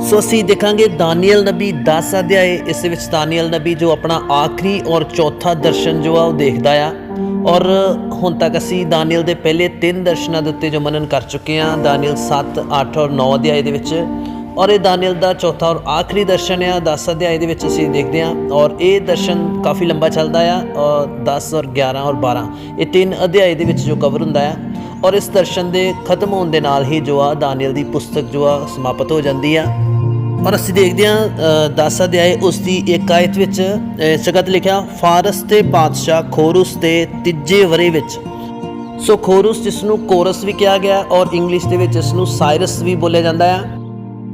ਸੋ ਅਸੀਂ ਦੇਖਾਂਗੇ ਦਾਨੀਅਲ ਨਬੀ 10 ਅਧਿਆਏ। ਇਸ ਵਿੱਚ ਦਾਨੀਅਲ ਨਬੀ ਜੋ ਆਪਣਾ ਆਖਰੀ ਔਰ ਚੌਥਾ ਦਰਸ਼ਨ ਜੋ ਆ ਉਹ ਦੇਖਦਾ ਆ। ਔਰ ਹੁਣ ਤੱਕ ਅਸੀਂ ਦਾਨੀਏਲ ਦੇ ਪਹਿਲੇ ਤਿੰਨ ਦਰਸ਼ਨਾਂ ਦੇ ਉੱਤੇ ਜੋ ਮਨਨ ਕਰ ਚੁੱਕੇ ਹਾਂ ਦਾਨੀਏਲ 7 8 ਔਰ 9 ਅਧਿਆਏ ਦੇ ਵਿੱਚ। ਔਰ ਇਹ ਦਾਨੀਏਲ ਦਾ ਚੌਥਾ ਔਰ ਆਖਰੀ ਦਰਸ਼ਨ ਆ 10 ਅਧਿਆਏ ਦੇ ਵਿੱਚ ਅਸੀਂ ਦੇਖਦੇ ਹਾਂ ਔਰ ਇਹ ਦਰਸ਼ਨ ਕਾਫੀ ਲੰਬਾ ਚੱਲਦਾ ਆ ਔਰ 10 ਔਰ 11 ਔਰ 12 ਇਹ ਤਿੰਨ ਅਧਿਆਏ ਦੇ ਵਿੱਚ ਜੋ ਕਵਰ ਹੁੰਦਾ ਆ। ਔਰ ਇਸ ਦਰਸ਼ਨ ਦੇ ਖਤਮ ਹੋਣ ਦੇ ਨਾਲ ਹੀ ਜੋ ਆ ਦਾਨੀਏਲ ਦੀ ਪੁਸਤਕ ਜੋ ਆ ਸਮਾਪਤ ਹੋ ਜਾਂਦੀ ਆ। ਔਰ ਅਸੀਂ ਦੇਖਦੇ ਹਾਂ 10 ਅਧਿਆਏ ਉਸ ਦੀ ਇੱਕ ਆਇਤ ਵਿੱਚ ਸ਼ਗਤ ਲਿਖਿਆ, ਫਾਰਸ ਦੇ ਬਾਦਸ਼ਾਹ ਖੋਰੂਸ ਦੇ ਤੀਜੇ ਵਰੇ ਵਿੱਚ। ਸੋ ਖੋਰੂਸ ਜਿਸ ਨੂੰ ਕੋਰਸ ਵੀ ਕਿਹਾ ਗਿਆ ਔਰ ਇੰਗਲਿਸ਼ ਦੇ ਵਿੱਚ ਇਸ ਨੂੰ ਸਾਇਰਸ ਵੀ ਬੋਲਿਆ ਜਾਂਦਾ ਆ।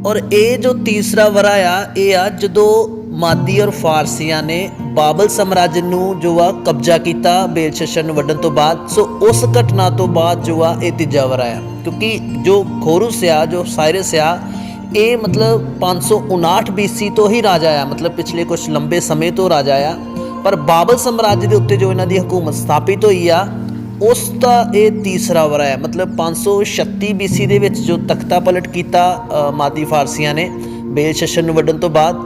ਔਰ ਇਹ ਜੋ ਤੀਸਰਾ ਵਰਾ ਆ, ਇਹ ਆ ਜਦੋਂ ਮਾਦੀ ਔਰ ਫਾਰਸੀਆਂ ਨੇ ਬਾਬਲ ਸਾਮਰਾਜ ਨੂੰ ਜੋ ਆ ਕਬਜ਼ਾ ਕੀਤਾ ਬੇਲਸ਼ਸ਼ਰ ਨੂੰ ਵੱਢਣ ਤੋਂ ਬਾਅਦ, ਸੋ ਉਸ ਘਟਨਾ ਤੋਂ ਬਾਅਦ ਜੋ ਆ ਇਹ ਤੀਜਾ ਵਰਾ ਆ। ਕਿਉਂਕਿ ਜੋ ਖੋਰਸ ਆ, ਜੋ ਸਾਇਰਸ ਆ ਇਹ ਮਤਲਬ 559 BC ਤੋਂ ਹੀ ਰਾਜਾ ਆ ਮਤਲਬ ਪਿਛਲੇ ਕੁਝ ਲੰਬੇ ਸਮੇਂ ਤੋਂ ਰਾਜਾ ਆ ਪਰ ਬਾਬਲ ਸਾਮਰਾਜ ਦੇ ਉੱਤੇ ਜੋ ਇਹਨਾਂ ਦੀ ਹਕੂਮਤ ਸਥਾਪਿਤ ਹੋਈ ਆ ਉਸ ਦਾ ਇਹ ਤੀਸਰਾ ਵਰਾ ਹੈ ਮਤਲਬ 536 BC ਦੇ ਵਿੱਚ ਜੋ ਤਖਤਾ ਪਲਟ ਕੀਤਾ ਮਾਦੀ ਫਾਰਸੀਆਂ ਨੇ ਬੇਲਸ਼ਸ਼ਰ ਨੂੰ ਵੱਢਣ ਤੋਂ ਬਾਅਦ।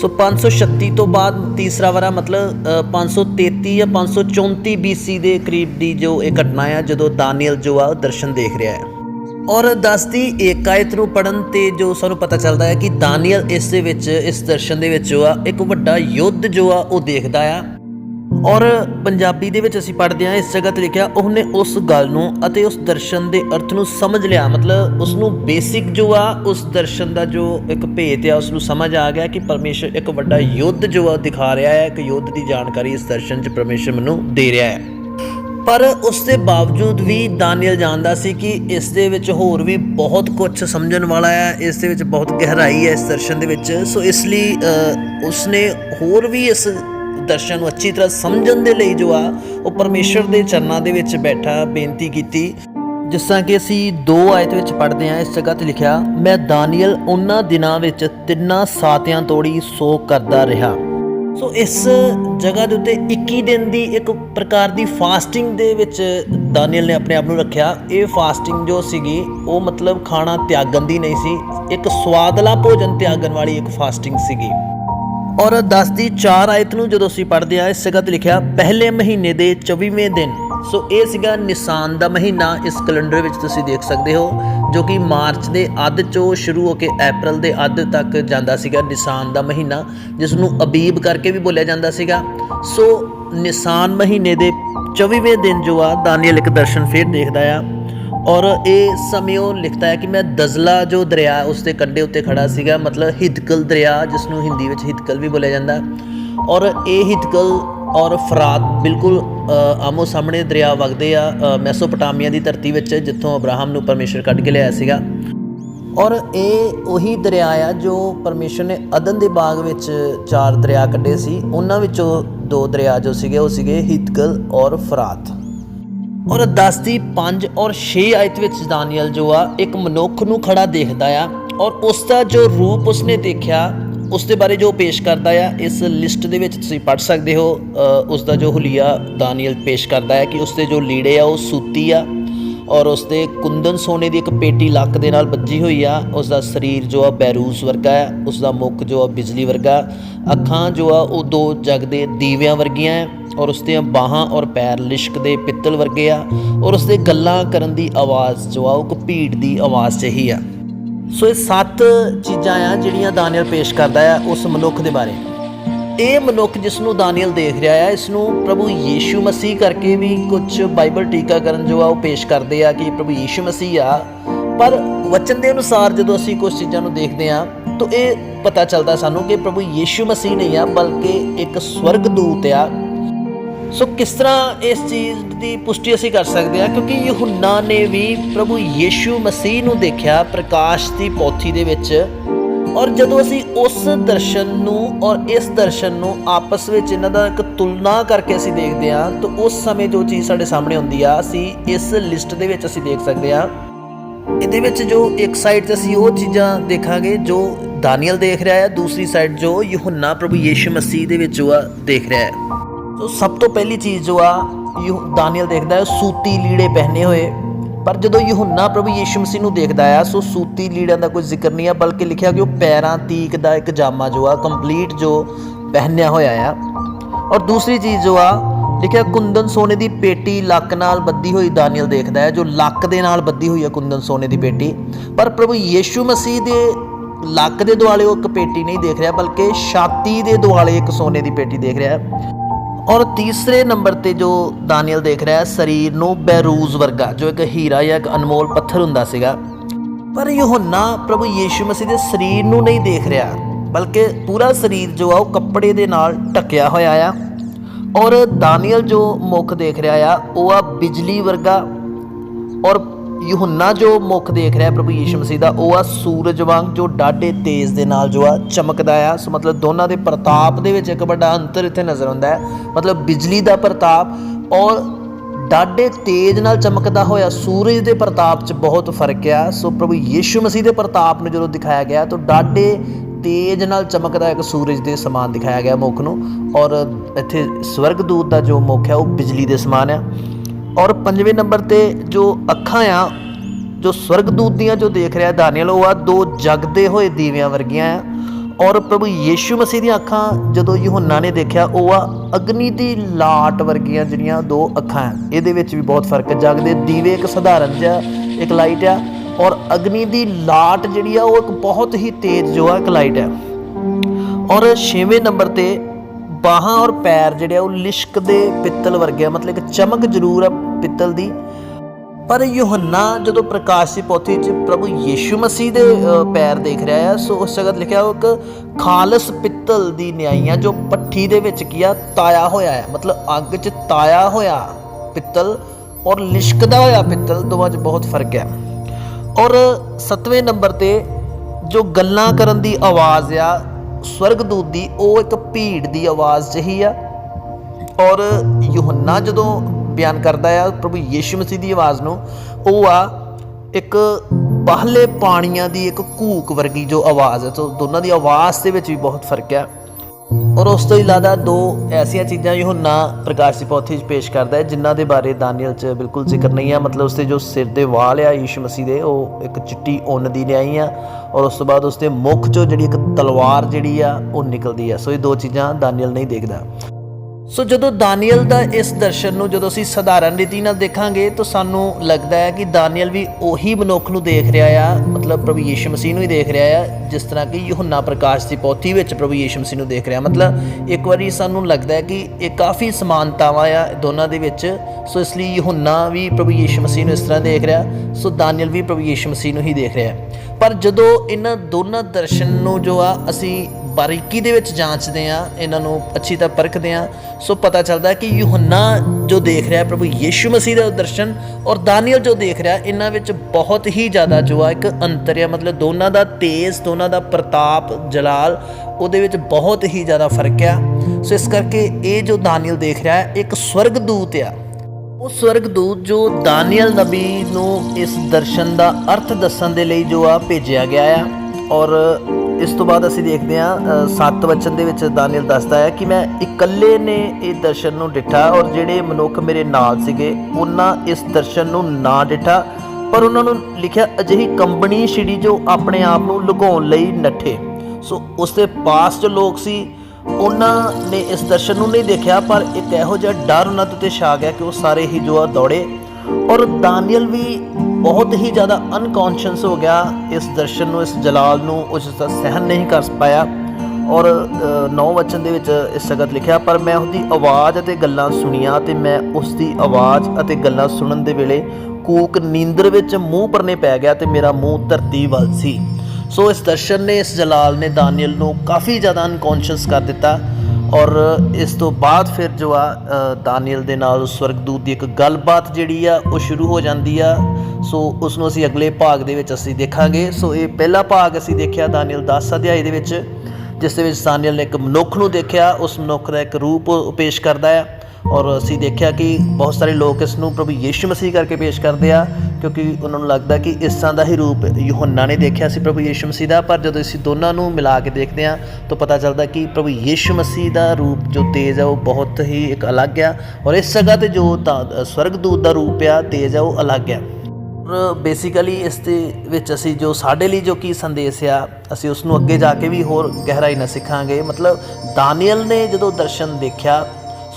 ਸੋ 536 ਤੋਂ ਬਾਅਦ ਤੀਸਰਾ ਵਰਾ ਮਤਲਬ ਅ, 533 ਜਾਂ 534 BC ਦੇ ਕਰੀਬ ਦੀ ਜੋ ਇਹ ਘਟਨਾ ਆ ਜਦੋਂ ਦਾਨੀਏਲ ਜੋ ਆ ਦਰਸ਼ਨ ਦੇਖ ਰਿਹਾ ਹੈ ਔਰ ਦੱਸਦੀ ਇੱਕ ਆਇਤ ਨੂੰ ਪੜਨ ਤੇ ਜੋ ਸਾਨੂੰ ਪਤਾ ਚੱਲਦਾ ਹੈ ਕਿ ਦਾਨੀਅਲ ਇਸ ਦੇ ਵਿੱਚ, ਇਸ ਦਰਸ਼ਨ ਦੇ ਵਿੱਚ ਜੋ ਆ, ਇੱਕ ਵੱਡਾ ਯੁੱਧ ਜੋ ਆ, ਉਹ ਦੇਖਦਾ ਆ। ਔਰ ਪੰਜਾਬੀ ਦੇ ਵਿੱਚ ਅਸੀਂ ਪੜ੍ਹਦੇ ਹਾਂ, ਇਸ ਜਗ੍ਹਾ ਤੇ ਲਿਖਿਆ, ਉਹਨੇ ਉਸ ਗੱਲ ਨੂੰ ਅਤੇ ਉਸ ਦਰਸ਼ਨ ਦੇ ਅਰਥ ਨੂੰ ਸਮਝ ਲਿਆ। ਮਤਲਬ ਉਸ ਨੂੰ ਬੇਸਿਕ ਜੋ ਆ, ਉਸ ਦਰਸ਼ਨ ਦਾ ਜੋ ਇੱਕ ਭੇਤ ਆ ਉਸ ਨੂੰ ਸਮਝ ਆ ਗਿਆ ਕਿ ਪਰਮੇਸ਼ਰ ਇੱਕ ਵੱਡਾ ਯੁੱਧ ਜੋ ਆ ਦਿਖਾ ਰਿਹਾ ਹੈ, ਇੱਕ ਯੁੱਧ ਦੀ ਜਾਣਕਾਰੀ ਇਸ ਦਰਸ਼ਨ 'ਚ ਪਰਮੇਸ਼ਰ ਮੈਨੂੰ ਦੇ ਰਿਹਾ ਹੈ। ਪਰ ਉਸ ਦੇ ਬਾਵਜੂਦ ਵੀ ਦਾਨੀਅਲ ਜਾਣਦਾ ਸੀ ਕਿ ਇਸ ਦੇ ਵਿੱਚ ਹੋਰ ਵੀ ਬਹੁਤ ਕੁਝ ਸਮਝਣ ਵਾਲਾ ਹੈ, ਇਸ ਦੇ ਵਿੱਚ ਬਹੁਤ ਗਹਿਰਾਈ ਹੈ ਇਸ ਦਰਸ਼ਨ ਦੇ ਵਿੱਚ। ਸੋ ਇਸ ਲਈ ਉਸਨੇ ਹੋਰ ਵੀ ਇਸ ਦਰਸ਼ਨ ਨੂੰ ਅੱਛੀ ਤਰ੍ਹਾਂ ਸਮਝਣ ਦੇ ਲਈ ਜੋ ਆ, ਉਹ ਪਰਮੇਸ਼ਰ ਦੇ ਚਰਨਾਂ ਦੇ ਵਿੱਚ ਬੈਠਾ, ਬੇਨਤੀ ਕੀਤੀ। ਜਿਸ ਤਰ੍ਹਾਂ ਕਿ ਅਸੀਂ ਦੋ ਆਇਤ ਵਿੱਚ ਪੜ੍ਹਦੇ ਹਾਂ, ਇਸ ਜਗ੍ਹਾ ਤੇ ਲਿਖਿਆ, ਮੈਂ ਦਾਨੀਅਲ ਉਹਨਾਂ ਦਿਨਾਂ ਵਿੱਚ ਤਿੰਨਾਂ ਸਾਤਿਆਂ ਤੋੜੀ ਸੋਗ ਕਰਦਾ ਰਿਹਾ। ਸੋ ਇਸ ਜਗ੍ਹਾ ਦੇ ਉੱਤੇ 21 ਦਿਨ ਦੀ ਇੱਕ ਪ੍ਰਕਾਰ ਦੀ ਫਾਸਟਿੰਗ ਦੇ ਵਿੱਚ ਦਾਨੀਅਲ ਨੇ ਆਪਣੇ ਆਪ ਨੂੰ ਰੱਖਿਆ। ਇਹ ਫਾਸਟਿੰਗ ਜੋ ਸੀਗੀ, ਉਹ ਮਤਲਬ ਖਾਣਾ ਤਿਆਗਣ ਦੀ ਨਹੀਂ ਸੀ। ਇੱਕ ਸਵਾਦਲਾ ਭੋਜਨ ਤਿਆਗਣ ਵਾਲੀ ਇੱਕ ਫਾਸਟਿੰਗ ਸੀਗੀ। ਔਰ 10 ਦੀ 4 ਆਇਤ ਨੂੰ ਜਦੋਂ ਅਸੀਂ ਪੜ੍ਹਦੇ ਆ ਇਸ ਜਗ੍ਹਾ ਤੇ ਲਿਖਿਆ, ਪਹਿਲੇ ਮਹੀਨੇ ਦੇ 24ਵੇਂ ਦਿਨ। ਸੋ ਇਹ ਸੀਗਾ ਨਿਸਾਨ ਦਾ ਮਹੀਨਾ ਇਸ ਕੈਲੰਡਰ ਵਿੱਚ ਤੁਸੀਂ ਦੇਖ ਸਕਦੇ ਹੋ, ਜੋ ਕਿ ਮਾਰਚ ਦੇ ਅੱਧ ਚੋਂ ਸ਼ੁਰੂ ਹੋ ਕੇ ਅਪ੍ਰੈਲ ਦੇ ਅੱਧ ਤੱਕ ਜਾਂਦਾ ਸੀਗਾ ਨਿਸਾਨ ਦਾ ਮਹੀਨਾ, ਜਿਸ ਨੂੰ ਅਬੀਬ ਕਰਕੇ ਵੀ ਬੋਲਿਆ ਜਾਂਦਾ ਸੀਗਾ। ਸੋ ਨਿਸਾਨ ਮਹੀਨੇ ਦੇ 24ਵੇਂ ਦਿਨ ਜੋ ਆ, ਦਾਨੀਅਲ ਇੱਕ ਦਰਸ਼ਨ ਫੇਰ ਦੇਖਦਾ ਆ ਔਰ ਇਹ ਸਮੇਂ ਲਿਖਦਾ ਹੈ ਕਿ ਮੈਂ ਦਜ਼ਲਾ ਜੋ ਦਰਿਆ ਉਸ ਦੇ ਕੰਢੇ ਉੱਤੇ ਖੜਾ ਸੀਗਾ, ਮਤਲਬ ਹਿਦਕਲ ਦਰਿਆ, ਜਿਸ ਨੂੰ ਹਿੰਦੀ ਵਿੱਚ ਹਿਦਕਲ ਵੀ ਬੋਲਿਆ ਜਾਂਦਾ। ਔਰ ਇਹ ਹਿਦਕਲ ਔਰ ਫਰਾਤ ਬਿਲਕੁਲ ਆਮੋ ਸਾਹਮਣੇ ਦਰਿਆ ਵਗਦੇ ਆ ਅ, ਮੈਸੋਪੋਟਾਮੀਆ ਦੀ ਧਰਤੀ ਵਿੱਚ ਜਿੱਥੋਂ ਅਬਰਾਹਮ ਨੂੰ ਪਰਮੇਸ਼ਰ ਕੱਢ ਕੇ ਲਿਆਇਆ ਸੀਗਾ। ਔਰ ਇਹ ਉਹੀ ਦਰਿਆ ਆ ਜੋ ਪਰਮੇਸ਼ਰ ਨੇ ਅਦਨ ਦੇ ਬਾਗ ਵਿੱਚ ਚਾਰ ਦਰਿਆ ਕੱਢੇ ਸੀ। ਉਹਨਾਂ ਵਿੱਚੋਂ ਦੋ ਦਰਿਆ ਜੋ ਸੀਗੇ ਉਹ ਸੀਗੇ ਹਿਦਕਲ ਔਰ ਫਰਾਤ। ਔਰ 10 ਦੀ 5 ਔਰ 6 ਆਇਤ ਵਿੱਚ ਦਾਨੀਅਲ ਜੋ ਆ ਇੱਕ ਮਨੁੱਖ ਨੂੰ ਖੜਾ ਦੇਖਦਾ ਆ। ਔਰ ਉਸ ਦਾ ਜੋ ਰੂਪ ਉਸਨੇ ਦੇਖਿਆ ਉਸ ਦੇ ਬਾਰੇ ਜੋ ਪੇਸ਼ ਕਰਦਾ ਆ ਇਸ ਲਿਸਟ ਦੇ ਵਿੱਚ ਤੁਸੀਂ ਪੜ੍ਹ ਸਕਦੇ ਹੋ ਅ, ਉਸ ਦਾ ਜੋ ਹੁਲੀਆ ਦਾਨੀਅਲ ਪੇਸ਼ ਕਰਦਾ ਹੈ ਕਿ ਉਸ ਦੇ ਜੋ ਲੀੜੇ ਆ ਉਹ ਸੂਤੀ ਆ ਔਰ ਉਸ ਦੇ ਕੁੰਦਨ ਸੋਨੇ ਦੀ ਇੱਕ ਪੇਟੀ ਲੱਕ ਦੇ ਨਾਲ ਬੱਜੀ ਹੋਈ ਆ ਉਸ ਦਾ ਸਰੀਰ ਜੋ ਆ ਬੈਰੂਸ ਵਰਗਾ ਹੈ ਉਸ ਦਾ ਮੁਖ ਜੋ ਆ ਬਿਜਲੀ ਵਰਗਾ ਅੱਖਾਂ ਜੋ ਆ ਉਹ ਦੋ ਜਗਦੇ ਦੀਵਿਆਂ ਵਰਗੀਆਂ ਹੈ ਔਰ ਉਸ ਦੀਆਂ ਬਾਹਾਂ ਔਰ ਪੈਰ ਲਿਸ਼ਕਦੇ ਪਿੱਤਲ ਵਰਗੇ ਆ ਔਰ ਉਸ ਦੇ ਗੱਲਾਂ ਕਰਨ ਦੀ ਆਵਾਜ਼ ਜੋ ਆ ਉਹ ਇੱਕ ਭੀੜ ਦੀ ਆਵਾਜ਼ ਜਿਹੀ ਆ। ਸੋ ਇਹ ਸੱਤ ਚੀਜ਼ਾਂ ਆ ਜਿਹੜੀਆਂ ਦਾਨੀਏਲ ਪੇਸ਼ ਕਰਦਾ ਆ ਉਸ ਮਨੁੱਖ ਦੇ ਬਾਰੇ। ਇਹ ਮਨੁੱਖ ਜਿਸ ਨੂੰ ਦਾਨੀਏਲ ਦੇਖ ਰਿਹਾ ਹੈ ਇਸ ਨੂੰ ਪ੍ਰਭੂ ਯੀਸ਼ੂ ਮਸੀਹ ਕਰਕੇ ਵੀ ਕੁਝ ਬਾਈਬਲ ਟੀਕਾਕਰਨ ਜੋ ਆ ਉਹ ਪੇਸ਼ ਕਰਦੇ ਆ ਕਿ ਪ੍ਰਭੂ ਯੀਸ਼ੂ ਮਸੀਹ ਆ। ਪਰ ਵਚਨ ਦੇ ਅਨੁਸਾਰ ਜਦੋਂ ਅਸੀਂ ਕੁਝ ਚੀਜ਼ਾਂ ਨੂੰ ਦੇਖਦੇ ਆ, ਤਾਂ ਇਹ ਪਤਾ ਚੱਲਦਾ ਸਾਨੂੰ ਕਿ ਪ੍ਰਭੂ ਯੀਸ਼ੂ ਮਸੀਹ ਨਹੀਂ ਆ, ਬਲਕਿ ਇੱਕ ਸਵਰਗਦੂਤ ਆ ਸੋ ਕਿਸ ਤਰ੍ਹਾਂ ਇਸ ਚੀਜ਼ ਦੀ ਪੁਸ਼ਟੀ ਅਸੀਂ ਕਰ ਸਕਦੇ ਹਾਂ? ਕਿਉਂਕਿ ਯਹੂਨਾ ਨੇ ਵੀ ਪ੍ਰਭੂ ਯੀਸ਼ੂ ਮਸੀਹ ਨੂੰ ਦੇਖਿਆ ਪ੍ਰਕਾਸ਼ ਦੀ ਪੋਥੀ ਦੇ ਵਿੱਚ। ਔਰ ਜਦੋਂ ਅਸੀਂ ਉਸ ਦਰਸ਼ਨ ਨੂੰ ਔਰ ਇਸ ਦਰਸ਼ਨ ਨੂੰ ਆਪਸ ਵਿੱਚ ਇਹਨਾਂ ਦਾ ਇੱਕ ਤੁਲਨਾ ਕਰਕੇ ਅਸੀਂ ਦੇਖਦੇ ਹਾਂ, ਤਾਂ ਉਸ ਸਮੇਂ ਜੋ ਚੀਜ਼ ਸਾਡੇ ਸਾਹਮਣੇ ਹੁੰਦੀ ਆ, ਅਸੀਂ ਇਸ ਲਿਸਟ ਦੇ ਵਿੱਚ ਅਸੀਂ ਦੇਖ ਸਕਦੇ ਹਾਂ। ਇਹਦੇ ਵਿੱਚ ਜੋ ਇੱਕ ਸਾਈਡ ਤੇ ਅਸੀਂ ਉਹ ਚੀਜ਼ਾਂ ਦੇਖਾਂਗੇ ਜੋ ਦਾਨੀਅਲ ਦੇਖ ਰਿਹਾ ਹੈ, ਦੂਸਰੀ ਸਾਈਡ ਜੋ ਯਹੂਨਾ ਪ੍ਰਭੂ ਯੀਸ਼ੂ ਮਸੀਹ ਦੇ ਵਿੱਚ ਜੋ ਆ ਦੇਖ ਰਿਹਾ ਹੈ। ਸੋ ਸਭ ਤੋਂ ਪਹਿਲੀ ਚੀਜ਼ ਜੋ ਆ, ਯੂ ਦਾਨੀਏਲ ਦੇਖਦਾ ਹੈ, ਸੂਤੀ ਲੀੜੇ ਪਹਿਨੇ ਹੋਏ। ਪਰ ਜਦੋਂ ਯਹੋਨਾ ਪ੍ਰਭੂ ਯੀਸ਼ੂ ਮਸੀਹ ਨੂੰ ਦੇਖਦਾ ਆ, ਸੋ ਸੂਤੀ ਲੀੜਾਂ ਦਾ ਕੋਈ ਜ਼ਿਕਰ ਨਹੀਂ ਆ, ਬਲਕਿ ਲਿਖਿਆ ਕਿ ਉਹ ਪੈਰਾਂ ਤੀਕ ਦਾ ਇੱਕ ਜਾਮਾ ਜੋ ਆ ਕੰਪਲੀਟ ਜੋ ਪਹਿਨਿਆ ਹੋਇਆ ਆ। ਔਰ ਦੂਸਰੀ ਚੀਜ਼ ਜੋ ਆ, ਲਿਖਿਆ ਕੁੰਦਨ ਸੋਨੇ ਦੀ ਪੇਟੀ ਲੱਕ ਨਾਲ ਬੱਧੀ ਹੋਈ ਦਾਨੀਅਲ ਦੇਖਦਾ ਹੈ, ਜੋ ਲੱਕ ਦੇ ਨਾਲ ਬੱਧੀ ਹੋਈ ਹੈ ਕੁੰਦਨ ਸੋਨੇ ਦੀ ਪੇਟੀ। ਪਰ ਪ੍ਰਭੂ ਯੀਸ਼ੂ ਮਸੀਹ ਦੇ ਲੱਕ ਦੇ ਦੁਆਲੇ ਉਹ ਇੱਕ ਪੇਟੀ ਨਹੀਂ ਦੇਖ ਰਿਹਾ, ਬਲਕਿ ਛਾਤੀ ਦੇ ਦੁਆਲੇ ਇੱਕ ਸੋਨੇ ਦੀ ਪੇਟੀ ਦੇਖ ਰਿਹਾ। ਹੈ ਔਰ ਤੀਸਰੇ ਨੰਬਰ ਤੇ ਜੋ ਦਾਨੀਅਲ ਦੇਖ ਰਿਹਾ ਹੈ, ਸਰੀਰ ਨੂੰ ਬੈਰੂਜ਼ ਵਰਗਾ, ਜੋ ਇੱਕ ਹੀਰਾ ਜਾਂ ਇੱਕ ਅਨਮੋਲ ਪੱਥਰ ਹੁੰਦਾ ਸੀਗਾ। ਪਰ ਯਹੋਨਾ ਪ੍ਰਭੂ ਯੀਸ਼ੂ ਮਸੀਹ ਦੇ ਸਰੀਰ ਨੂੰ ਨਹੀਂ ਦੇਖ ਰਿਹਾ, ਬਲਕਿ ਪੂਰਾ ਸਰੀਰ ਜੋ ਆ, ਉਹ ਕੱਪੜੇ ਦੇ ਨਾਲ ਢੱਕਿਆ ਹੋਇਆ ਆ। ਔਰ ਦਾਨੀਅਲ ਜੋ ਮੁਖ ਦੇਖ ਰਿਹਾ ਆ, ਉਹ ਆ ਬਿਜਲੀ ਵਰਗਾ ਔਰ ਯਹੋਨਾ ਜੋ ਮੁਖ ਦੇਖ ਰਿਹਾ ਪ੍ਰਭੂ ਯੀਸ਼ੂ ਮਸੀਹ ਦਾ, ਉਹ ਆ ਸੂਰਜ ਵਾਂਗ ਜੋ ਡਾਢੇ ਤੇਜ਼ ਦੇ ਨਾਲ ਜੋ ਆ ਚਮਕਦਾ ਆ। ਸੋ ਮਤਲਬ ਦੋਨਾਂ ਦੇ ਪ੍ਰਤਾਪ ਦੇ ਵਿੱਚ ਇੱਕ ਵੱਡਾ ਅੰਤਰ ਇੱਥੇ ਨਜ਼ਰ ਆਉਂਦਾ ਹੈ। ਮਤਲਬ ਬਿਜਲੀ ਦਾ ਪ੍ਰਤਾਪ ਔਰ ਡਾਢੇ ਤੇਜ਼ ਨਾਲ ਚਮਕਦਾ ਹੋਇਆ ਸੂਰਜ ਦੇ ਪ੍ਰਤਾਪ 'ਚ ਬਹੁਤ ਫ਼ਰਕ ਆ। ਸੋ ਪ੍ਰਭੂ ਯੀਸ਼ੂ ਮਸੀਹ ਦੇ ਪ੍ਰਤਾਪ ਨੂੰ ਜਦੋਂ ਦਿਖਾਇਆ ਗਿਆ, ਤਾਂ ਡਾਢੇ ਤੇਜ਼ ਨਾਲ ਚਮਕਦਾ ਇੱਕ ਸੂਰਜ ਦੇ ਸਮਾਨ ਦਿਖਾਇਆ ਗਿਆ ਮੁਖ ਨੂੰ। ਔਰ ਇੱਥੇ ਸਵਰਗਦੂਤ ਦਾ ਜੋ ਮੁਖ ਹੈ, ਉਹ ਬਿਜਲੀ ਦੇ ਸਮਾਨ ਆ। ਔਰ ਪੰਜਵੇਂ ਨੰਬਰ ਤੇ ਜੋ ਅੱਖਾਂ ਆ, ਜੋ ਸਵਰਗਦੂਤ ਦੀਆਂ ਜੋ ਦੇਖ ਰਿਹਾ ਦਾਨੀਅਲ, ਉਹ ਆ ਦੋ ਜਗਦੇ ਹੋਏ ਦੀਵਿਆਂ ਵਰਗੀਆਂ ਆ। ਔਰ ਪ੍ਰਭੂ ਯੀਸ਼ੂ ਮਸੀਹ ਦੀਆਂ ਅੱਖਾਂ, ਜਦੋਂ ਯਹੋਨਾ ਨੇ ਦੇਖਿਆ, ਉਹ ਆ ਅਗਨੀ ਦੀ ਲਾਟ ਵਰਗੀਆਂ ਜਿਹੜੀਆਂ ਦੋ ਅੱਖਾਂ ਆ। ਇਹਦੇ ਵਿੱਚ ਵੀ ਬਹੁਤ ਫ਼ਰਕ ਹੈ ਜਗਦੇ, ਦੀਵੇ ਇੱਕ ਸਧਾਰਨ ਜਿਹਾ, ਇੱਕ ਲਾਈਟ ਆ। ਔਰ ਅਗਨੀ ਦੀ ਲਾਟ ਜਿਹੜੀ ਆ, ਉਹ ਇੱਕ ਬਹੁਤ ਹੀ ਤੇਜ਼ ਜੋ ਆ, ਇੱਕ ਲਾਈਟ ਆ। ਔਰ ਛੇਵੇਂ ਨੰਬਰ ਤੇ ਬਾਹਾਂ ਔਰ ਪੈਰ ਜਿਹੜੇ ਆ, ਉਹ ਲਿਸ਼ਕਦੇ ਪਿੱਤਲ ਵਰਗੇ ਆ। ਮਤਲਬ ਇੱਕ ਚਮਕ ਜ਼ਰੂਰ ਆ ਪਿੱਤਲ ਦੀ। ਪਰ ਯੋਹੰਨਾ ਜਦੋਂ ਪ੍ਰਕਾਸ਼ ਦੀ ਪੋਥੀ 'ਚ ਪ੍ਰਭੂ ਯੀਸ਼ੂ ਮਸੀਹ ਦੇ ਪੈਰ ਦੇਖ ਰਿਹਾ ਆ, ਸੋ ਉਸ ਜਗਤ ਲਿਖਿਆ ਉਹ ਇੱਕ ਖਾਲਸ ਪਿੱਤਲ ਦੀ ਨਿਆਈਆਂ ਜੋ ਪੱਠੀ ਦੇ ਵਿੱਚ ਕੀ ਆ, ਤਾਇਆ ਹੋਇਆ ਹੈ ਮਤਲਬ ਅੱਗ 'ਚ ਤਾਇਆ ਹੋਇਆ ਪਿੱਤਲ ਔਰ ਲਿਸ਼ਕਦਾ ਹੋਇਆ ਪਿੱਤਲ, ਦੋਵਾਂ 'ਚ ਬਹੁਤ ਫ਼ਰਕ ਹੈ ਔਰ ਸੱਤਵੇਂ ਨੰਬਰ ਤੇ ਜੋ ਗੱਲਾਂ ਕਰਨ ਦੀ ਆਵਾਜ਼ ਆ, ਸਵਰਗਦੂਤ ਦੀ, ਉਹ ਇੱਕ ਭੀੜ ਦੀ ਆਵਾਜ਼ ਜਿਹੀ ਆ। ਔਰ ਯੋਹੰਨਾ ਜਦੋਂ ਬਿਆਨ ਕਰਦਾ ਆ, ਪ੍ਰਭੂ ਯੀਸ਼ੂ ਮਸੀਹ ਦੀ ਆਵਾਜ਼ ਨੂੰ। ਉਹ ਆ ਇੱਕ ਬਾਹਲੇ ਪਾਣੀਆਂ ਦੀ ਇੱਕ ਕੂਕ ਵਰਗੀ ਜੋ ਆਵਾਜ਼ ਹੈ ਸੋ ਦੋਨਾਂ ਦੀ ਆਵਾਜ਼ ਦੇ ਵਿੱਚ ਵੀ ਬਹੁਤ ਫ਼ਰਕ ਹੈ ਔਰ ਉਸ ਤੋਂ ਇਲਾਵਾ ਦੋ ਐਸੀਆਂ ਚੀਜ਼ਾਂ ਯੋਹੰਨਾ ਪ੍ਰਕਾਸ਼ ਦੀ ਪੋਥੀ 'ਚ ਪੇਸ਼ ਕਰਦਾ ਹੈ, ਜਿਨ੍ਹਾਂ ਦੇ ਬਾਰੇ ਦਾਨੀਅਲ 'ਚ ਬਿਲਕੁਲ ਜ਼ਿਕਰ ਨਹੀਂ ਆ। ਮਤਲਬ ਉਸਦੇ ਜੋ ਸਿਰ ਦੇ ਵਾਲ ਆ, ਯੀਸ਼ੂ ਮਸੀਹ ਦੇ, ਉਹ ਇੱਕ ਚਿੱਟੀ ਉੱਨ ਦੀ ਨਿਆਈ ਆ, ਔਰ ਉਸ ਤੋਂ ਬਾਅਦ ਉਸਦੇ ਮੁਖ 'ਚੋਂ ਜਿਹੜੀ ਇੱਕ ਤਲਵਾਰ ਜਿਹੜੀ ਆ, ਉਹ ਨਿਕਲਦੀ ਆ। ਸੋ ਇਹ ਦੋ ਚੀਜ਼ਾਂ ਦਾਨੀਅਲ ਨਹੀਂ ਦੇਖਦਾ। ਸੋ ਜਦੋਂ ਦਾਨੀਅਲ ਦਾ ਇਸ ਦਰਸ਼ਨ ਨੂੰ ਜਦੋਂ ਅਸੀਂ ਸਧਾਰਨ ਰੀਤੀ ਨਾਲ ਦੇਖਾਂਗੇ, ਤਾਂ ਸਾਨੂੰ ਲੱਗਦਾ ਹੈ ਕਿ ਦਾਨੀਅਲ ਵੀ ਉਹੀ ਮਨੁੱਖ ਨੂੰ ਦੇਖ ਰਿਹਾ ਆ, ਮਤਲਬ ਪ੍ਰਭੂ ਯੀਸ਼ੂ ਮਸੀਹ ਨੂੰ ਹੀ ਦੇਖ ਰਿਹਾ ਆ, ਜਿਸ ਤਰ੍ਹਾਂ ਕਿ ਯੋਹੰਨਾ ਪ੍ਰਕਾਸ਼ ਦੀ ਪੋਥੀ ਵਿੱਚ ਪ੍ਰਭੂ ਯੀਸ਼ੂ ਮਸੀਹ ਨੂੰ ਦੇਖ ਰਿਹਾ। ਮਤਲਬ ਇੱਕ ਵਾਰੀ ਸਾਨੂੰ ਲੱਗਦਾ ਹੈ ਕਿ ਇਹ ਕਾਫੀ ਸਮਾਨਤਾਵਾਂ ਆ ਦੋਨਾਂ ਦੇ ਵਿੱਚ, ਸੋ ਇਸ ਲਈ ਯੋਹੰਨਾ ਵੀ ਪ੍ਰਭੂ ਯੀਸ਼ੂ ਮਸੀਹ ਨੂੰ ਇਸ ਤਰ੍ਹਾਂ ਦੇਖ ਰਿਹਾ, ਸੋ ਦਾਨੀਅਲ ਵੀ ਪ੍ਰਭੂ ਯੀਸ਼ੂ ਮਸੀਹ ਨੂੰ ਹੀ ਦੇਖ ਰਿਹਾ। ਪਰ ਜਦੋਂ ਇਹਨਾਂ ਦੋਨਾਂ ਦਰਸ਼ਨ ਨੂੰ ਜੋ ਆ ਅਸੀਂ ਬਾਰੀਕੀ ਦੇ ਵਿੱਚ ਜਾਂਚਦੇ ਆ ਇਹਨਾਂ ਨੂੰ ਅੱਛੀ ਤਰ੍ਹਾਂ ਪਰਖਦੇ ਆ ਸੋ ਪਤਾ ਚੱਲਦਾ ਕਿ ਯੂਹੰਨਾ ਜੋ ਦੇਖ ਰਿਹਾ ਪ੍ਰਭੂ ਯੀਸ਼ੂ ਮਸੀਹ ਦਾ ਦਰਸ਼ਨ ਔਰ ਦਾਨੀਅਲ ਜੋ ਦੇਖ ਰਿਹਾ ਇਹਨਾਂ ਵਿੱਚ ਬਹੁਤ ਹੀ ਜ਼ਿਆਦਾ ਜੋ ਆ ਇੱਕ ਅੰਤਰ ਆ, ਮਤਲਬ ਦੋਨਾਂ ਦਾ ਤੇਜ਼, ਦੋਨਾਂ ਦਾ ਪ੍ਰਤਾਪ, ਜਲਾਲ, ਉਹਦੇ ਵਿੱਚ ਬਹੁਤ ਹੀ ਜ਼ਿਆਦਾ ਫ਼ਰਕ ਆ। ਸੋ ਇਸ ਕਰਕੇ ਇਹ ਜੋ ਦਾਨੀਅਲ ਦੇਖ ਰਿਹਾ ਹੈ, ਇੱਕ ਸਵਰਗਦੂਤ ਆ। ਉਹ ਸਵਰਗਦੂਤ ਜੋ ਦਾਨੀਅਲ ਨਬੀ ਨੂੰ ਇਸ ਦਰਸ਼ਨ ਦਾ ਅਰਥ ਦੱਸਣ ਦੇ ਲਈ ਜੋ ਆ ਭੇਜਿਆ ਗਿਆ ਆ। ਔਰ ਇਸ ਤੋਂ ਬਾਅਦ ਅਸੀਂ ਦੇਖਦੇ ਹਾਂ ਸੱਤ ਵਚਨ ਦੇ ਵਿੱਚ ਦਾਨੀਅਲ ਦੱਸਦਾ ਹੈ ਕਿ ਮੈਂ ਇਕੱਲੇ ਨੇ ਇਹ ਦਰਸ਼ਨ ਨੂੰ ਡਿਠਾ ਔਰ ਜਿਹੜੇ ਮਨੁੱਖ ਮੇਰੇ ਨਾਲ ਸੀਗੇ, ਉਹਨਾਂ ਇਸ ਦਰਸ਼ਨ ਨੂੰ ਨਾ ਡਿਠਾ, ਪਰ ਉਹਨਾਂ ਨੂੰ ਲਿਖਿਆ ਅਜਿਹੀ ਕੰਬਣੀ ਛਿੜੀ ਜੋ ਆਪਣੇ ਆਪ ਨੂੰ ਲੁਕਾਉਣ ਲਈ ਨੱਠੇ। ਸੋ ਉਸ ਦੇ ਪਾਸ ਜੋ ਲੋਕ ਸੀ, ਉਹਨਾਂ ਨੇ ਇਸ ਦਰਸ਼ਨ ਨੂੰ ਨਹੀਂ ਦੇਖਿਆ, ਪਰ ਇੱਕ ਇਹੋ ਜਿਹਾ ਡਰ ਉਹਨਾਂ ਦੇ ਉੱਤੇ ਛਾ ਗਿਆ ਕਿ ਉਹ ਸਾਰੇ ਹੀ ਜੋ ਆ ਦੌੜੇ। ਔਰ ਦਾਨੀਅਲ ਵੀ ਬਹੁਤ ਹੀ ਜ਼ਿਆਦਾ ਅਨਕੌਂਸ਼ੀਅਸ ਹੋ ਗਿਆ ਇਸ ਦਰਸ਼ਨ ਨੂੰ, ਇਸ ਜਲਾਲ ਨੂੰ, ਉਸ ਦਾ ਸਹਿਨ ਨਹੀਂ ਕਰ ਪਾਇਆ। ਔਰ ਨੌ ਵਚਨ ਦੇ ਵਿੱਚ ਇਸ ਸ਼ਗਤ ਲਿਖਿਆ, ਪਰ ਮੈਂ ਉਹਦੀ ਆਵਾਜ਼ ਅਤੇ ਗੱਲਾਂ ਸੁਣੀਆਂ ਤੇ ਮੈਂ ਉਸ ਦੀ ਆਵਾਜ਼ ਅਤੇ ਗੱਲਾਂ ਸੁਣਨ ਦੇ ਵੇਲੇ ਕੂਕ ਨੀਂਦਰ ਵਿੱਚ ਮੂੰਹ ਪਰਨੇ ਪੈ ਗਿਆ ਤੇ ਮੇਰਾ ਮੂੰਹ ਧਰਤੀ ਵੱਲ ਸੀ। ਸੋ ਇਸ ਦਰਸ਼ਨ ਨੇ, ਇਸ ਜਲਾਲ ਨੇ ਦਾਨੀਅਲ ਨੂੰ ਕਾਫੀ ਜ਼ਿਆਦਾ ਅਨਕੌਂਸ਼ੀਅਸ ਕਰ ਦਿੱਤਾ। ਔਰ ਇਸ ਤੋਂ ਬਾਅਦ ਫਿਰ ਜੋ ਆ ਦਾਨੀਅਲ ਦੇ ਨਾਲ ਸਵਰਗਦੂਤ ਦੀ ਇੱਕ ਗੱਲਬਾਤ ਜਿਹੜੀ ਆ, ਉਹ ਸ਼ੁਰੂ ਹੋ ਜਾਂਦੀ ਆ। ਸੋ ਉਸ ਨੂੰ ਅਸੀਂ ਅਗਲੇ ਭਾਗ ਦੇ ਵਿੱਚ ਅਸੀਂ ਦੇਖਾਂਗੇ। ਸੋ ਇਹ ਪਹਿਲਾ ਭਾਗ ਅਸੀਂ ਦੇਖਿਆ ਦਾਨੀਅਲ 10 ਅਧਿਆਇ ਦੇ ਵਿੱਚ, ਜਿਸ ਦੇ ਵਿੱਚ ਦਾਨੀਅਲ ਨੇ ਇੱਕ ਮਨੁੱਖ ਨੂੰ ਦੇਖਿਆ। ਉਸ ਮਨੁੱਖ ਦਾ ਇੱਕ ਰੂਪ ਪੇਸ਼ ਕਰਦਾ ਆ। ਔਰ ਅਸੀਂ ਦੇਖਿਆ ਕਿ ਬਹੁਤ ਸਾਰੇ ਲੋਕ ਇਸ ਨੂੰ ਪ੍ਰਭੂ ਯੀਸ਼ੂ ਮਸੀਹ ਕਰਕੇ ਪੇਸ਼ ਕਰਦੇ ਆ, ਕਿਉਂਕਿ ਉਹਨਾਂ ਨੂੰ ਲੱਗਦਾ ਕਿ ਇਸ ਤਰ੍ਹਾਂ ਦਾ ਹੀ ਰੂਪ ਯੋਹੰਨਾ ਨੇ ਦੇਖਿਆ ਸੀ ਪ੍ਰਭੂ ਯੀਸ਼ੂ ਮਸੀਹ ਦਾ। ਪਰ ਜਦੋਂ ਅਸੀਂ ਦੋਨਾਂ ਨੂੰ ਮਿਲਾ ਕੇ ਦੇਖਦੇ ਆ ਤਾਂ ਪਤਾ ਚੱਲਦਾ ਕਿ ਪ੍ਰਭੂ ਯੀਸ਼ੂ ਮਸੀਹ ਦਾ ਰੂਪ ਜੋ ਤੇਜ ਆ ਉਹ ਬਹੁਤ ਹੀ ਇੱਕ ਅਲੱਗ ਆ। ਔਰ ਇਸ ਜਗ੍ਹਾ ਤੇ ਜੋ ਤਾਂ ਸਵਰਗਦੂਤ ਦਾ ਰੂਪ ਆ, ਤੇਜ ਆ, ਉਹ ਅਲੱਗ ਆ। ਔਰ ਬੇਸਿਕਲੀ ਇਸ ਦੇ ਵਿੱਚ ਅਸੀਂ ਜੋ ਸਾਡੇ ਲਈ ਜੋ ਕੀ ਸੰਦੇਸ਼ ਆ, ਅਸੀਂ ਉਸ ਨੂੰ ਅੱਗੇ ਜਾ ਕੇ ਵੀ ਹੋਰ ਗਹਿਰਾਈ ਨਾਲ ਸਿੱਖਾਂਗੇ। ਮਤਲਬ ਦਾਨੀਅਲ ਨੇ ਜਦੋਂ ਦਰਸ਼ਨ ਦੇਖਿਆ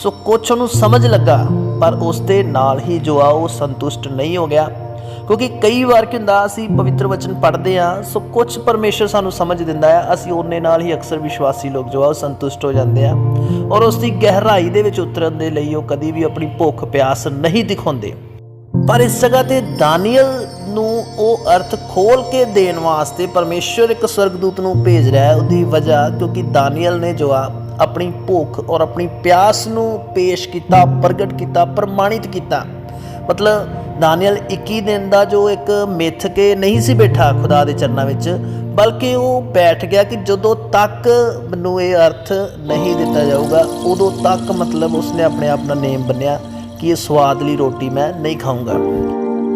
ਸੋ ਕੁਛ ਉਹਨੂੰ ਸਮਝ ਲੱਗਾ, ਪਰ ਉਸ ਦੇ ਨਾਲ ਹੀ ਜੋ ਆ ਉਹ ਸੰਤੁਸ਼ਟ ਨਹੀਂ ਹੋ ਗਿਆ। ਕਿਉਂਕਿ ਕਈ ਵਾਰ ਕੀ ਹੁੰਦਾ, ਅਸੀਂ ਪਵਿੱਤਰ ਵਚਨ ਪੜ੍ਹਦੇ ਆ ਸੋ ਕੁਝ ਪਰਮੇਸ਼ਰ ਸਾਨੂੰ ਸਮਝ ਦਿੰਦਾ ਆ ਅਸੀਂ ਉਹਨੇ ਨਾਲ ਹੀ ਅਕਸਰ ਵਿਸ਼ਵਾਸੀ ਲੋਕ ਜੋ ਆ ਉਹ ਸੰਤੁਸ਼ਟ ਹੋ ਜਾਂਦੇ ਆ ਔਰ ਉਸ ਦੀ ਗਹਿਰਾਈ ਦੇ ਵਿੱਚ ਉਤਰਨ ਦੇ ਲਈ ਉਹ ਕਦੀ ਵੀ ਆਪਣੀ ਭੁੱਖ ਪਿਆਸ ਨਹੀਂ ਦਿਖਾਉਂਦੇ। ਪਰ ਇਸ ਜਗ੍ਹਾ ਤੇ ਦਾਨੀਅਲ ਨੂੰ ਉਹ ਅਰਥ ਖੋਲ ਕੇ ਦੇਣ ਵਾਸਤੇ ਪਰਮੇਸ਼ਰ ਇੱਕ ਸਵਰਗਦੂਤ ਨੂੰ ਭੇਜ ਰਿਹਾ ਹੈ, ਉਹਦੀ ਵਜ੍ਹਾ ਕਿਉਂਕਿ ਦਾਨੀਅਲ ਨੇ ਜੋ ਆ ਆਪਣੀ ਭੁੱਖ ਔਰ ਆਪਣੀ ਪਿਆਸ ਨੂੰ ਪੇਸ਼ ਕੀਤਾ, ਪ੍ਰਗਟ ਕੀਤਾ, ਪ੍ਰਮਾਣਿਤ ਕੀਤਾ। ਮਤਲਬ ਦਾਨੀਅਲ 21 ਦਿਨ ਦਾ ਜੋ ਇੱਕ ਮਿੱਥ ਕੇ ਨਹੀਂ ਸੀ ਬੈਠਾ ਖੁਦਾ ਦੇ ਚਰਨਾਂ ਵਿੱਚ, ਬਲਕਿ ਉਹ ਬੈਠ ਗਿਆ ਕਿ ਜਦੋਂ ਤੱਕ ਮੈਨੂੰ ਇਹ ਅਰਥ ਨਹੀਂ ਦਿੱਤਾ ਜਾਊਗਾ, ਉਦੋਂ ਤੱਕ ਮਤਲਬ ਉਸਨੇ ਆਪਣੇ ਆਪ ਦਾ ਨੇਮ ਬੰਨਿਆ ਕਿ ਇਹ ਸਵਾਦਲੀ ਰੋਟੀ ਮੈਂ ਨਹੀਂ ਖਾਊਂਗਾ।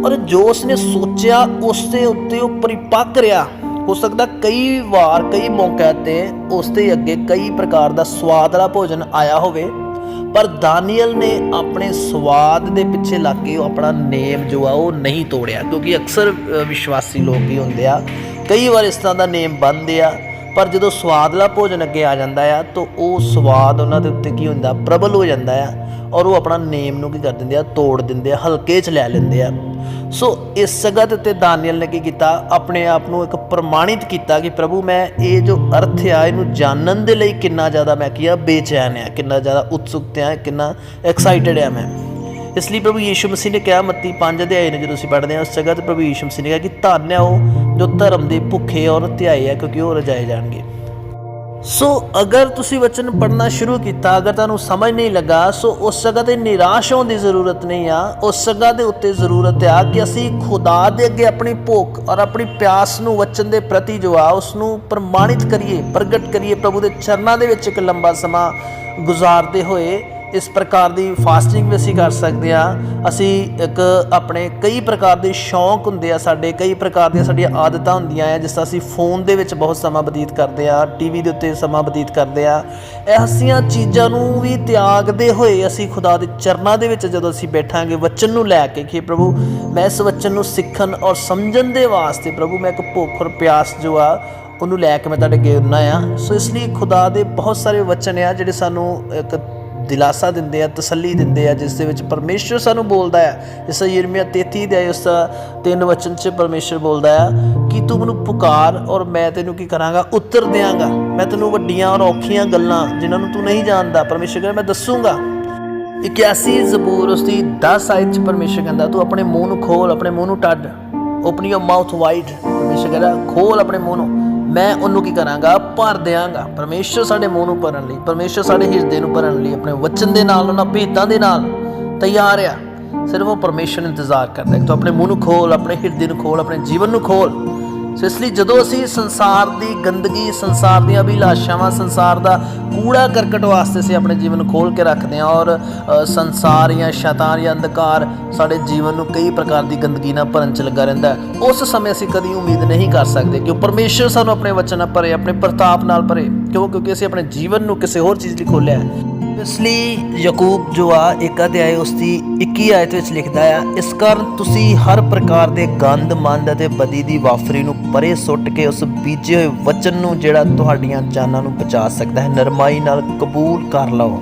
ਔਰ ਜੋ ਉਸਨੇ ਸੋਚਿਆ ਉਸ ਦੇ ਉੱਤੇ ਉਹ ਪਰਿਪੱਕ ਰਿਹਾ। ਹੋ ਸਕਦਾ ਕਈ ਵਾਰ, ਕਈ ਮੌਕਿਆਂ ਤੇ ਉਸ ਦੇ ਅੱਗੇ ਕਈ ਪ੍ਰਕਾਰ ਦਾ ਸਵਾਦ ਵਾਲਾ ਭੋਜਨ ਆਇਆ ਹੋਵੇ। ਪਰ ਦਾਨੀਅਲ ਨੇ ਆਪਣੇ ਸਵਾਦ ਦੇ ਪਿੱਛੇ ਲੱਗ ਕੇ ਉਹ ਆਪਣਾ ਨੇਮ ਜੋ ਆ ਉਹ ਨਹੀਂ ਤੋੜਿਆ। ਕਿਉਂਕਿ ਅਕਸਰ ਵਿਸ਼ਵਾਸੀ ਲੋਕ ਹੀ ਹੁੰਦੇ ਆ। ਕਈ ਵਾਰ ਇਸ ਤਰ੍ਹਾਂ ਦਾ ਨੇਮ ਬੰਨਦੇ ਆ। ਪਰ ਜਦੋਂ ਸਵਾਦਲਾ ਭੋਜਨ ਅੱਗੇ ਆ ਜਾਂਦਾ ਆ, ਤਾਂ ਉਹ ਸਵਾਦ ਉਹਨਾਂ ਦੇ ਉੱਤੇ ਕੀ ਹੁੰਦਾ? ਪ੍ਰਬਲ ਹੋ ਜਾਂਦਾ ਆ। ਔਰ ਉਹ ਆਪਣਾ ਨੇਮ ਨੂੰ ਕੀ ਕਰ ਦਿੰਦੇ ਆ? ਤੋੜ ਦਿੰਦੇ ਆ, ਹਲਕੇ 'ਚ ਲੈ ਲੈਂਦੇ ਆ। ਸੋ ਇਸ ਜਗ੍ਹਾ ਦੇ ਉੱਤੇ ਦਾਨੀਅਲ ਨੇ ਕੀ ਕੀਤਾ? ਆਪਣੇ ਆਪ ਨੂੰ ਇੱਕ ਪ੍ਰਮਾਣਿਤ ਕੀਤਾ ਕਿ ਪ੍ਰਭੂ, ਮੈਂ ਇਹ ਜੋ ਅਰਥ ਆ, ਇਹਨੂੰ ਜਾਣਨ ਦੇ ਲਈ ਕਿੰਨਾ ਜ਼ਿਆਦਾ ਮੈਂ ਕੀਆ ਬੇਚੈਨ ਆ, ਕਿੰਨਾ ਜ਼ਿਆਦਾ ਉਤਸੁਕਤ ਆ, ਕਿੰਨਾ ਐਕਸਾਈਟਿਡ ਆ ਮੈਂ। ਇਸ ਲਈ ਪ੍ਰਭੂ ਯੀਸ਼ੂ ਮਸੀਹ ਨੇ ਕਿਹਾ, ਮੱਤੀ 5 ਅਧਿਆਏ ਨੇ ਜਦੋਂ ਅਸੀਂ ਪੜ੍ਹਦੇ ਹਾਂ, ਉਸ ਜਗ੍ਹਾ ਤੇ ਪ੍ਰਭੂ ਯੀਸ਼ੂ ਮਸੀਹ ਨੇ ਕਿਹਾ ਕਿ ਧੰਨ ਹੈ ਉਹ ਜੋ ਧਰਮ ਦੇ ਭੁੱਖੇ ਔਰ ਧਿਆਏ ਆ, ਕਿਉਂਕਿ ਉਹ ਰਜਾਏ ਜਾਣਗੇ। ਸੋ ਅਗਰ ਤੁਸੀਂ ਵਚਨ ਪੜ੍ਹਨਾ ਸ਼ੁਰੂ ਕੀਤਾ, ਅਗਰ ਤੁਹਾਨੂੰ ਸਮਝ ਨਹੀਂ ਲੱਗਾ, ਸੋ ਉਸ ਜਗ੍ਹਾ ਤੇ ਨਿਰਾਸ਼ ਹੋਣ ਦੀ ਜ਼ਰੂਰਤ ਨਹੀਂ ਆ। ਉਸ ਜਗ੍ਹਾ ਦੇ ਉੱਤੇ ਜ਼ਰੂਰਤ ਆ ਕਿ ਅਸੀਂ ਖੁਦਾ ਦੇ ਅੱਗੇ ਆਪਣੀ ਭੁੱਖ ਔਰ ਆਪਣੀ ਪਿਆਸ ਨੂੰ ਵਚਨ ਦੇ ਪ੍ਰਤੀ ਜੋ ਆ ਉਸ ਨੂੰ ਪ੍ਰਮਾਣਿਤ ਕਰੀਏ, ਪ੍ਰਗਟ ਕਰੀਏ, ਪ੍ਰਭੂ ਦੇ ਚਰਨਾਂ ਦੇ ਵਿੱਚ ਇੱਕ ਲੰਬਾ ਸਮਾਂ ਗੁਜ਼ਾਰਦੇ ਹੋਏ। ਇਸ ਪ੍ਰਕਾਰ ਦੀ ਫਾਸਟਿੰਗ ਵੀ ਅਸੀਂ ਕਰ ਸਕਦੇ ਆ ਅਸੀਂ ਇੱਕ ਆਪਣੇ ਕਈ ਪ੍ਰਕਾਰ ਦੇ ਸ਼ੌਂਕ ਹੁੰਦੇ ਆ, ਸਾਡੇ ਕਈ ਪ੍ਰਕਾਰ ਦੀਆਂ ਸਾਡੀਆਂ ਆਦਤਾਂ ਹੁੰਦੀਆਂ ਆ, ਜਿਸ ਤਰ੍ਹਾਂ ਅਸੀਂ ਫੋਨ ਦੇ ਵਿੱਚ ਬਹੁਤ ਸਮਾਂ ਬਤੀਤ ਕਰਦੇ ਆ ਟੀਵੀ ਦੇ ਉੱਤੇ ਸਮਾਂ ਬਤੀਤ ਕਰਦੇ ਆ ਐਸੀਆਂ ਚੀਜ਼ਾਂ ਨੂੰ ਵੀ ਤਿਆਗਦੇ ਹੋਏ ਅਸੀਂ ਖੁਦਾ ਦੇ ਚਰਨਾਂ ਦੇ ਵਿੱਚ ਜਦੋਂ ਅਸੀਂ ਬੈਠਾਂਗੇ, ਵਚਨ ਨੂੰ ਲੈ ਕੇ ਕਿ ਪ੍ਰਭੂ, ਮੈਂ ਇਸ ਵਚਨ ਨੂੰ ਸਿੱਖਣ ਔਰ ਸਮਝਣ ਦੇ ਵਾਸਤੇ ਪ੍ਰਭੂ, ਮੈਂ ਇੱਕ ਭੁੱਖ ਔਰ ਪਿਆਸ ਜੋ ਆ, ਉਹਨੂੰ ਲੈ ਕੇ ਮੈਂ ਤੁਹਾਡੇ ਅੱਗੇ ਆਉਣਾ ਆ। ਸੋ ਇਸ ਲਈ ਖੁਦਾ ਦੇ ਬਹੁਤ ਸਾਰੇ ਵਚਨ ਆ, ਜਿਹੜੇ ਸਾਨੂੰ ਇੱਕ ਦਿਲਾਸਾ ਦਿੰਦੇ ਆ, ਤਸੱਲੀ ਦਿੰਦੇ ਆ, ਜਿਸ ਦੇ ਵਿੱਚ ਪਰਮੇਸ਼ਰ ਸਾਨੂੰ ਬੋਲਦਾ ਆ। ਜਿਸ ਯਿਰਮੀਆ 33 ਦੇ ਉਸ ਤਿੰਨ ਵਚਨ 'ਚ ਪਰਮੇਸ਼ਰ ਬੋਲਦਾ ਆ, ਕਿ ਤੂੰ ਮੈਨੂੰ ਪੁਕਾਰ ਔਰ ਮੈਂ ਤੈਨੂੰ ਕੀ ਕਰਾਂਗਾ? ਉੱਤਰ ਦਿਆਂਗਾ। ਮੈਂ ਤੈਨੂੰ ਵੱਡੀਆਂ ਔਰ ਔਖੀਆਂ ਗੱਲਾਂ, ਜਿਨ੍ਹਾਂ ਨੂੰ ਤੂੰ ਨਹੀਂ ਜਾਣਦਾ, ਪਰਮੇਸ਼ਰ ਕਹਿੰਦਾ, ਮੈਂ ਦੱਸੂਗਾ। 81 ਜ਼ਬੂਰ ਉਸ ਦੀ 10 ਆਇਤ 'ਚ ਪਰਮੇਸ਼ਰ ਕਹਿੰਦਾ, ਤੂੰ ਆਪਣੇ ਮੂੰਹ ਨੂੰ ਖੋਲ, ਆਪਣੇ ਮੂੰਹ ਨੂੰ ਟੱਡ। ਓਪਨ ਯੋਰ ਮਾਊਥ ਵਾਈਡ ਪਰਮੇਸ਼ਰ ਕਹਿੰਦਾ, ਖੋਲ ਆਪਣੇ ਮੂੰਹ ਨੂੰ। ਮੈਂ ਉਹਨੂੰ ਕੀ ਕਰਾਂਗਾ? ਭਰ ਦਿਆਂਗਾ। ਪਰਮੇਸ਼ਰ ਸਾਡੇ ਮੂੰਹ ਨੂੰ ਭਰਨ ਲਈ, ਪਰਮੇਸ਼ਰ ਸਾਡੇ ਹਿਰਦੇ ਨੂੰ ਭਰਨ ਲਈ, ਆਪਣੇ ਵਚਨ ਦੇ ਨਾਲ, ਉਹਨਾਂ ਭੇਤਾਂ ਦੇ ਨਾਲ ਤਿਆਰ ਆ। ਸਿਰਫ ਉਹ ਪਰਮੇਸ਼ਰ ਇੰਤਜ਼ਾਰ ਕਰਦਾ ਹੈ। ਤੂੰ ਆਪਣੇ ਮੂੰਹ ਨੂੰ ਖੋਲ, ਆਪਣੇ ਹਿਰਦੇ ਨੂੰ ਖੋਲ, ਆਪਣੇ ਜੀਵਨ ਨੂੰ ਖੋਲ। ਸੋ ਇਸ ਲਈ ਜਦੋਂ ਅਸੀਂ ਸੰਸਾਰ ਦੀ ਗੰਦਗੀ, ਸੰਸਾਰ ਦੀਆਂ ਅਭਿਲਾਸ਼ਾਵਾਂ ਸੰਸਾਰ ਦਾ ਕੂੜਾ ਕਰਕਟ ਵਾਸਤੇ ਅਸੀਂ ਆਪਣੇ ਜੀਵਨ ਨੂੰ ਖੋਲ ਕੇ ਰੱਖਦੇ ਹਾਂ ਔਰ ਸੰਸਾਰ ਜਾਂ ਸ਼ੈਤਾਨ ਜਾਂ ਅੰਧਕਾਰ ਸਾਡੇ ਜੀਵਨ ਨੂੰ ਕਈ ਪ੍ਰਕਾਰ ਦੀ ਗੰਦਗੀ ਨਾਲ ਭਰਨ ਚ ਲੱਗਾ ਰਹਿੰਦਾ ਉਸ ਸਮੇਂ ਅਸੀਂ ਕਦੀ ਉਮੀਦ ਨਹੀਂ ਕਰ ਸਕਦੇ ਕਿ ਉਹ ਪਰਮੇਸ਼ਰ ਸਾਨੂੰ ਆਪਣੇ ਵਚਨ ਨਾਲ ਭਰੇ, ਆਪਣੇ ਪ੍ਰਤਾਪ ਨਾਲ ਭਰੇ। ਕਿਉਂ? ਕਿਉਂਕਿ ਅਸੀਂ ਆਪਣੇ ਜੀਵਨ ਨੂੰ ਕਿਸੇ ਹੋਰ ਚੀਜ਼ ਲਈ ਖੋਲਿਆ ਹੈ। ਇਸ ਲਈ ਯਾਕੂਬ ਜੋ ਆ ਇੱਕ ਅਧਿਆਇ ਉਸ ਦੀ 21 ਆਇਤ ਵਿੱਚ ਲਿਖਦਾ ਆ ਇਸ ਕਾਰਨ ਤੁਸੀਂ ਹਰ ਪ੍ਰਕਾਰ ਦੇ ਗੰਦ ਮੰਦ ਅਤੇ ਬਦੀ ਦੀ ਵਾਫਰੀ ਨੂੰ ਪਰੇ ਸੁੱਟ ਕੇ ਉਸ ਬੀਜੇ ਹੋਏ ਵਚਨ ਨੂੰ ਜਿਹੜਾ ਤੁਹਾਡੀਆਂ ਜਾਨਾਂ ਨੂੰ ਬਚਾ ਸਕਦਾ ਹੈ, ਨਰਮਾਈ ਨਾਲ ਕਬੂਲ ਕਰ ਲਓ।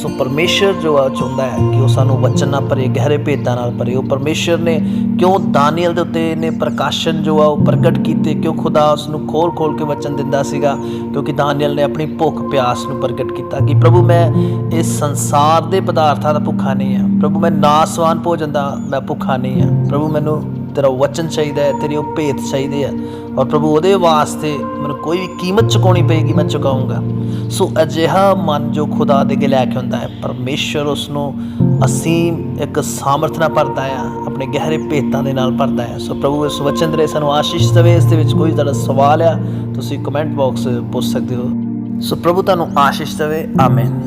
ਸੋ ਪਰਮੇਸ਼ਰ ਜੋ ਆ ਚਾਹੁੰਦਾ ਹੈ ਕਿ ਉਹ ਸਾਨੂੰ ਵਚਨ ਨਾਲ ਭਰੇ, ਗਹਿਰੇ ਭੇਦਾਂ ਨਾਲ ਭਰੇ। ਉਹ ਪਰਮੇਸ਼ਰ ਨੇ ਕਿਉਂ ਦਾਨੀਅਲ ਦੇ ਉੱਤੇ ਨੇ ਪ੍ਰਕਾਸ਼ਨ ਜੋ ਆ ਉਹ ਪ੍ਰਗਟ ਕੀਤੇ? ਕਿਉਂ ਖੁਦਾ ਉਸ ਨੂੰ ਖੋਲ ਖੋਲ ਕੇ ਵਚਨ ਦਿੰਦਾ ਸੀਗਾ? ਕਿਉਂਕਿ ਦਾਨੀਅਲ ਨੇ ਆਪਣੀ ਭੁੱਖ, ਪਿਆਸ ਨੂੰ ਪ੍ਰਗਟ ਕੀਤਾ ਕਿ ਪ੍ਰਭੂ ਮੈਂ ਇਸ ਸੰਸਾਰ ਦੇ ਪਦਾਰਥਾਂ ਦਾ ਭੁੱਖਾ ਨਹੀਂ ਆ ਪ੍ਰਭੂ ਮੈਂ ਨਾਸਵਾਨ ਭੋਜਨ ਦਾ, ਮੈਂ ਭੁੱਖਾ ਨਹੀਂ ਆ ਪ੍ਰਭੂ ਮੈਨੂੰ ਤੇਰਾ ਵਚਨ ਚਾਹੀਦਾ ਹੈ, ਤੇਰੇ ਉਹ ਭੇਦ ਚਾਹੀਦੇ ਹੈ। ਔਰ ਪ੍ਰਭੂ ਉਹਦੇ ਵਾਸਤੇ ਮੈਨੂੰ ਕੋਈ ਵੀ ਕੀਮਤ ਚੁਕਾਉਣੀ ਪਏਗੀ, ਮੈਂ ਚੁਕਾਊਂਗਾ। ਸੋ ਅਜਿਹਾ ਮਨ ਜੋ ਖੁਦਾ ਦੇ ਅੱਗੇ ਲੈ ਕੇ ਹੁੰਦਾ ਹੈ ਪਰਮੇਸ਼ਰ ਉਸ ਨੂੰ ਅਸੀਂ ਇੱਕ ਸਾਮਰਥ ਨਾਲ ਭਰਦਾ ਆ ਆਪਣੇ ਗਹਿਰੇ ਭੇਤਾਂ ਦੇ ਨਾਲ ਭਰਦਾ ਹੈ। ਸੋ ਪ੍ਰਭੂ ਇਸ ਵਚਨ ਦੇ ਸਾਨੂੰ ਆਸ਼ੀਸ਼ ਦੇਵੇ, ਇਸ ਦੇ ਵਿੱਚ ਕੋਈ ਤੁਹਾਡਾ ਸਵਾਲ ਆ, ਤੁਸੀਂ ਕਮੈਂਟ ਬਾਕਸ ਪੁੱਛ ਸਕਦੇ ਹੋ। ਸੋ ਪ੍ਰਭੂ ਤੁਹਾਨੂੰ ਆਸ਼ੀਸ਼ ਦੇਵੇ ਆਮੇਨ